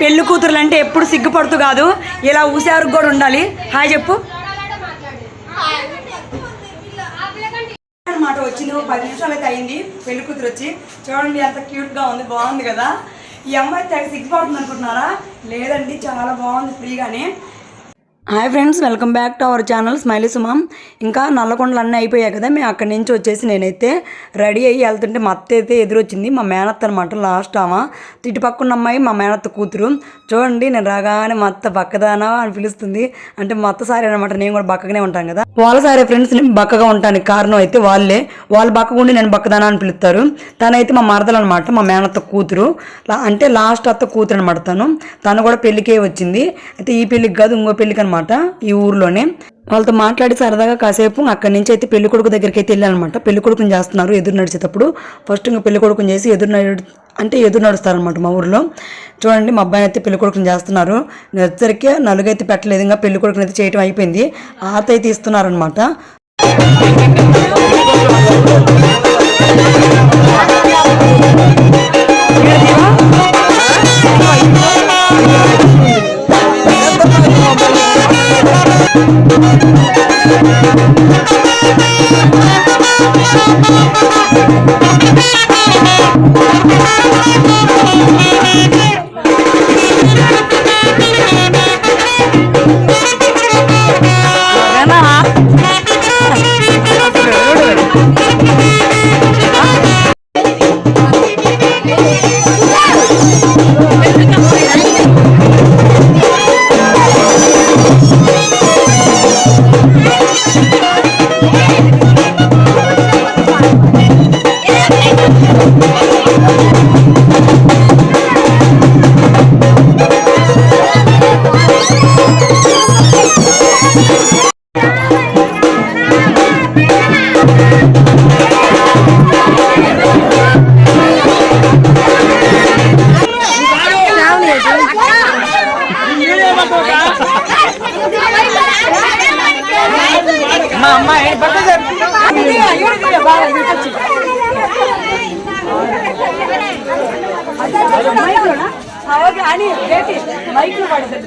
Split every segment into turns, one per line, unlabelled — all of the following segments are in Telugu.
పెళ్ళి కూతురులు అంటే ఎప్పుడు సిగ్గుపడుతూ కాదు. ఇలా ఊసేవారికి కూడా ఉండాలి. హాయ్ చెప్పు. మాట వచ్చింది. పది నిమిషాలు అయితే అయింది. పెళ్ళి కూతురు వచ్చి చూడండి ఎంత క్యూట్గా ఉంది బాగుంది కదా. ఈ అమ్మాయి తెగ సిగ్గుపడుతుంది అనుకుంటున్నారా? లేదండి చాలా బాగుంది ఫ్రీగానే hi friends welcome back to our channel Smiley Suma. ఇంకా నల్లకొండలు అన్నీ అయిపోయాయి కదా మేము అక్కడి నుంచి వచ్చేసి నేనైతే రెడీ అయ్యి వెళ్తుంటే మా అత్త అయితే ఎదురొచ్చింది మా మేనత్త అనమాట లాస్ట్ ఆమె. ఇటు పక్కన అమ్మాయి మా మేనత్త కూతురు. చూడండి నేను రాగానే మా అత్త బక్కదానా అని పిలుస్తుంది. అంటే మా అత్త సారీ అనమాట నేను కూడా బక్కగానే ఉంటాను కదా. వాళ్ళ సారీ ఫ్రెండ్స్ నేను బక్కగా ఉంటానికి కారణం అయితే వాళ్ళే. వాళ్ళు బక్కగుండి నేను బక్కదానా అని పిలుస్తారు. తనైతే మా మరదలు అనమాట మా మేనత్త కూతురు. అంటే లాస్ట్ అత్త కూతురు అనమాట తను. తను కూడా పెళ్ళికే వచ్చింది. అయితే ఈ పెళ్ళికి కాదు ఇంకో పెళ్ళికి అనమాట ఈ ఊర్లోనే. వాళ్ళతో మాట్లాడి సరదాగా కాసేపు అక్కడి నుంచి అయితే పెళ్ళి కొడుకు దగ్గరికి అయితే వెళ్ళానమాట పెళ్ళి కొడుకుని చేస్తున్నారు ఎదురు నడిచేటప్పుడు. ఫస్ట్ ఇంకా పెళ్ళి కొడుకుని చేసి ఎదురు నడి అంటే ఎదురు నడుస్తారనమాట మా ఊర్లో. చూడండి మా అబ్బాయిని అయితే పెళ్ళి కొడుకుని చేస్తున్నారు. నచ్చరికే నలుగైతే పెట్టలేదు. ఇంకా పెళ్ళి కొడుకుని అయితే చేయటం అయిపోయింది. ఆత అయితే ఇస్తున్నారనమాట
Thank you. அம்மா அம்மா என் பக்கத்து ಅವಾಗ
ಅಣಿ ಭೇಟಿ ಮೈಕ್ಲು ಮಾಡಿದ್ರು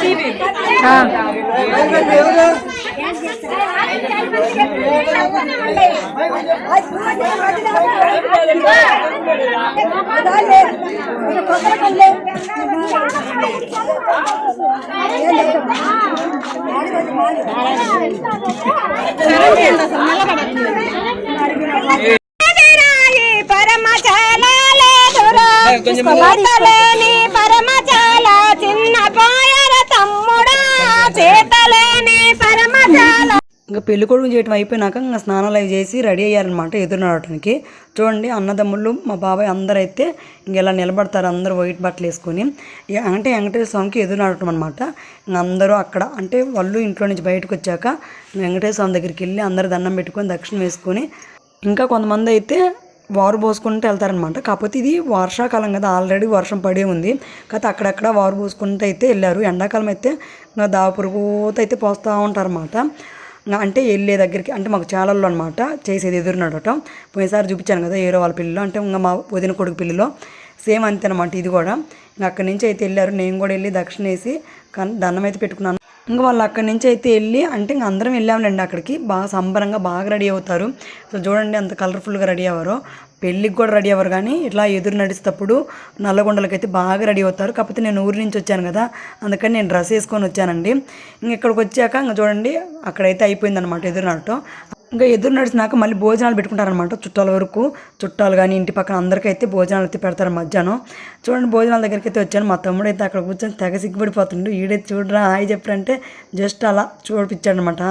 ಟಿವಿ சரண்யா. పెళ్ళి కొడుకు చేయటం అయిపోయినాక ఇంకా స్నానాలు అవి చేసి రెడీ అయ్యారనమాట ఎదురు నడవటానికి చూడండి అన్నదమ్ముళ్ళు మా బాబాయ్ అందరూ అయితే ఇంకెలా నిలబడతారు అందరూ వైట్ బట్టలు వేసుకొని. అంటే వెంకటేశ్వర స్వామికి ఎదురు నడవటం అనమాట ఇంకా అందరూ అక్కడ అంటే వాళ్ళు ఇంట్లో నుంచి బయటకు వచ్చాక వెంకటేశ్వర స్వామి దగ్గరికి వెళ్ళి అందరూ దండం పెట్టుకొని దక్షిణ వేసుకొని ఇంకా కొంతమంది అయితే వారు పోసుకుంటూ వెళ్తారనమాట కాకపోతే ఇది వర్షాకాలం కదా ఆల్రెడీ వర్షం పడే ఉంది. కాకపోతే అక్కడక్కడ వారు పోసుకుంటూ అయితే వెళ్ళారు. ఎండాకాలం అయితే ఇంకా అయితే పోస్తూ ఉంటారన్నమాట. అంటే వెళ్ళే దగ్గరికి అంటే మాకు చాలల్లో అనమాట చేసేది ఎదురు నడవటం. పోయినసారి చూపించాను కదా ఏరో వాళ్ళ పిల్లలు అంటే ఇంకా మా వదిన కొడుకు పిల్లలో. సేమ్ అంతేనమాట ఇది కూడా. ఇంకా అక్కడి నుంచి అయితే వెళ్ళారు నేను కూడా వెళ్ళి దక్షిణ వేసి కన్ దండం అయితే పెట్టుకున్నాను. ఇంకా వాళ్ళు అక్కడి నుంచి అయితే వెళ్ళి అంటే ఇంక అందరం వెళ్ళాములేండి అక్కడికి. బాగా సంబరంగా బాగా రెడీ అవుతారు. సో చూడండి అంత కలర్ఫుల్గా రెడీ అవ్వరు పెళ్ళికి కూడా రెడీ అవ్వరు కానీ ఇట్లా ఎదురు నడిచేటప్పుడు నల్లగొండలకైతే బాగా రెడీ అవుతారు. కాకపోతే నేను ఊరి నుంచి వచ్చాను కదా అందుకని నేను డ్రెస్ వేసుకొని వచ్చానండి. ఇంక ఇక్కడికి వచ్చాక ఇంకా చూడండి అక్కడైతే అయిపోయిందనమాట ఎదురు నడటం. ఇంకా ఎదురు నడిచినాక మళ్ళీ భోజనాలు పెట్టుకుంటారనమాట చుట్టాల వరకు. చుట్టాలు కానీ ఇంటి పక్కన అందరికైతే భోజనాలు అయితే పెడతారు మధ్యాహ్నం. చూడండి భోజనాల దగ్గరికి అయితే వచ్చాను. మా తమ్ముడు అయితే అక్కడ కూర్చొని తెగ సిగ్గుపడిపోతుండు. ఈడైతే చూడరా హాయ్ చెప్పారంటే జస్ట్ అలా చూడిపించాడు అనమాట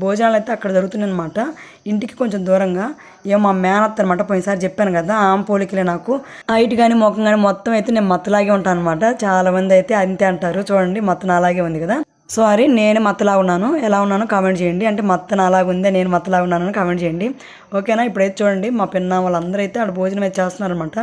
భోజనాలు అయితే అక్కడ జరుగుతున్నాయి ఇంటికి కొంచెం దూరంగా ఏమో మా మేనత్త అనమాట పోయినసారి చెప్పాను కదా ఆమె పోలికలే నాకు. హైట్ కానీ ముఖం కానీ మొత్తం అయితే నేను మత్తలాగే ఉంటాను అనమాట చాలా మంది అయితే అంతే అంటారు. చూడండి మత్తన అలాగే ఉంది కదా. సారీ నేను మత్తలా ఉన్నాను. ఎలా ఉన్నానో కామెంట్ చేయండి. అంటే మత్తన అలాగ ఉందే నేను మత్తలా ఉన్నాను కామెంట్ చేయండి. ఓకేనా ఇప్పుడైతే చూడండి మా పిన్న వాళ్ళందరూ అయితే ఆడ భోజనం అయితే చేస్తున్నారనమాట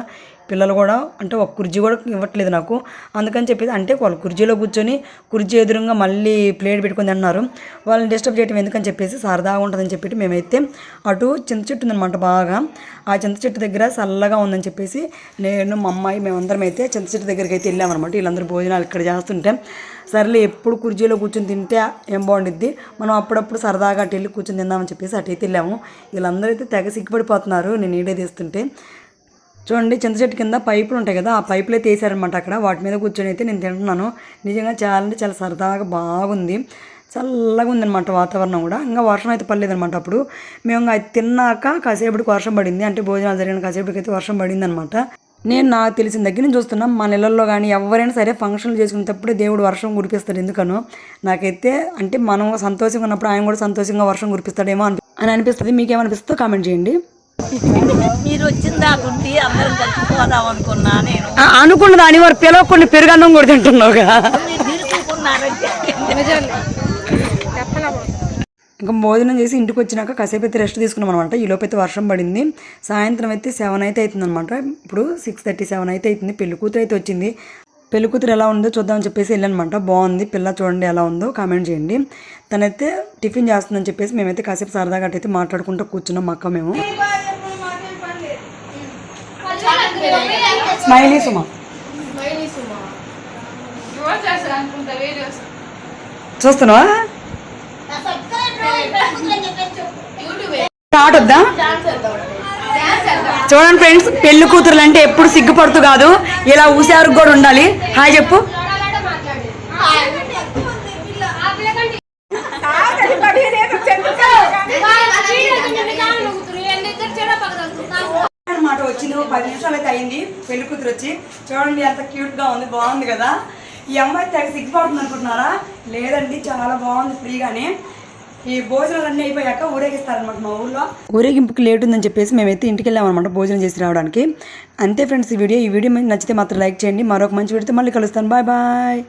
పిల్లలు కూడా అంటే ఒక కుర్చీ కూడా ఇవ్వట్లేదు నాకు. అందుకని చెప్పేసి అంటే వాళ్ళు కుర్చీలో కూర్చొని కుర్చీ ఎదురుగా మళ్ళీ ప్లేట్ పెట్టుకుని అన్నారు వాళ్ళని డిస్టర్బ్ చేయడం ఎందుకని చెప్పేసి సరదాగా ఉంటుందని చెప్పి మేమైతే అటు చింత చెట్టు ఉందన్నమాట బాగా. ఆ చింత చెట్టు దగ్గర చల్లగా ఉందని చెప్పేసి నేను మా అమ్మాయి మేమందరం అయితే చింత చెట్టు దగ్గరికి అయితే వెళ్ళామన్నమాట. వీళ్ళందరూ భోజనాలు ఇక్కడ చేస్తుంటే సర్లే ఎప్పుడు కుర్చీలో కూర్చొని తింటే ఏం బాగుండిద్ది? మనం అప్పుడప్పుడు సరదాగా అటు వెళ్ళి కూర్చొని తిందామని చెప్పేసి అటు అయితే వెళ్ళాము. వీళ్ళందరూ అయితే తెగ సిగ్గుపడిపోతున్నారు. నేను ఈడే తీస్తుంటే చూడండి చింత చెట్టు కింద పైపులు ఉంటాయి కదా ఆ పైపులు అయితే వేసారనమాట అక్కడ. వాటి మీద కూర్చొని అయితే నేను తింటున్నాను. నిజంగా చాలా అంటే చాలా సరదాగా బాగుంది. చల్లగా ఉందన్నమాట వాతావరణం కూడా. ఇంకా వర్షం అయితే పడలేదనమాట అప్పుడు. మేము ఇంకా అది తిన్నాక కాసేపటికి వర్షం పడింది. అంటే భోజనాలు జరిగిన కాసేపటికి అయితే వర్షం పడింది అనమాట నేను నాకు తెలిసిన దగ్గర నుంచి చూస్తున్నాం మా నెలల్లో కానీ ఎవరైనా సరే ఫంక్షన్లు చేసుకునేటప్పుడే దేవుడు వర్షం కురిపిస్తాడు ఎందుకనో. నాకైతే అంటే మనం సంతోషంగా ఉన్నప్పుడు ఆయన కూడా సంతోషంగా వర్షం కురిపిస్తాడేమో అని అని అనిపిస్తుంది. మీకేమనిపిస్తుందో కామెంట్ చేయండి.
మీరు వచ్చిన దాకుంటే అందరం కలిసిపోదాం అనుకున్నా నేను.
అనుకున్న దాని వారు పిలవకుండా పెరుగన్నం కూడా తింటున్నావుగా?
మీరు నిలుపుకున్నారంటే
ఇంకా భోజనం చేసి ఇంటికి వచ్చినాక కాసేపు అయితే రెస్ట్ తీసుకున్నాం అనమాట ఈ లోపు అయితే వర్షం పడింది. సాయంత్రం అయితే సెవెన్ అయితే అవుతుంది అనమాట ఇప్పుడు సిక్స్ థర్టీ సెవెన్ అయితే అవుతుంది పెళ్ళి కూతురు అయితే వచ్చింది. పెళ్ళి కూతురు ఎలా ఉందో చూద్దామని చెప్పేసి వెళ్ళానమాట బాగుంది. పిల్ల చూడండి ఎలా ఉందో కామెంట్ చేయండి. తనైతే టిఫిన్ చేస్తుందని చెప్పేసి మేమైతే కాసేపు సరదాగా అయితే మాట్లాడుకుంటూ కూర్చున్నాం అక్క మేము. స్మైలీ సుమా. చూస్తున్నావా? వద్దా? చూడండి ఫ్రెండ్స్ పెళ్ళి కూతురులు అంటే ఎప్పుడు సిగ్గుపడుతూ కాదు. ఇలా ఊసారు కూడా ఉండాలి. హాయ్ చెప్పు. నిమిషాలు అయితే అయింది. పెళ్ళి కూతురు వచ్చి చూడండి ఎంత క్యూట్గా ఉంది బాగుంది కదా. ఈ అమ్మాయి తెగ సిగ్గుపడుతుంది అనుకుంటున్నారా? లేదండి చాలా బాగుంది ఫ్రీగానే. ఈ భోజనాలు అన్నీ అయిపోయాక ఊరేగిస్తారనమాట మా ఊర్లో. ఊరేగింపుకి లేట్ ఉందని చెప్పేసి మేమైతే ఇంటికి వెళ్ళామన్నమాట భోజనం చేసి రావడానికి. అంతే ఫ్రెండ్స్ ఈ వీడియో ఈ వీడియో నచ్చితే మాత్రం లైక్ చేయండి. మరొక మంచి వీడియోతో మళ్ళీ కలుస్తాను. Bye bye.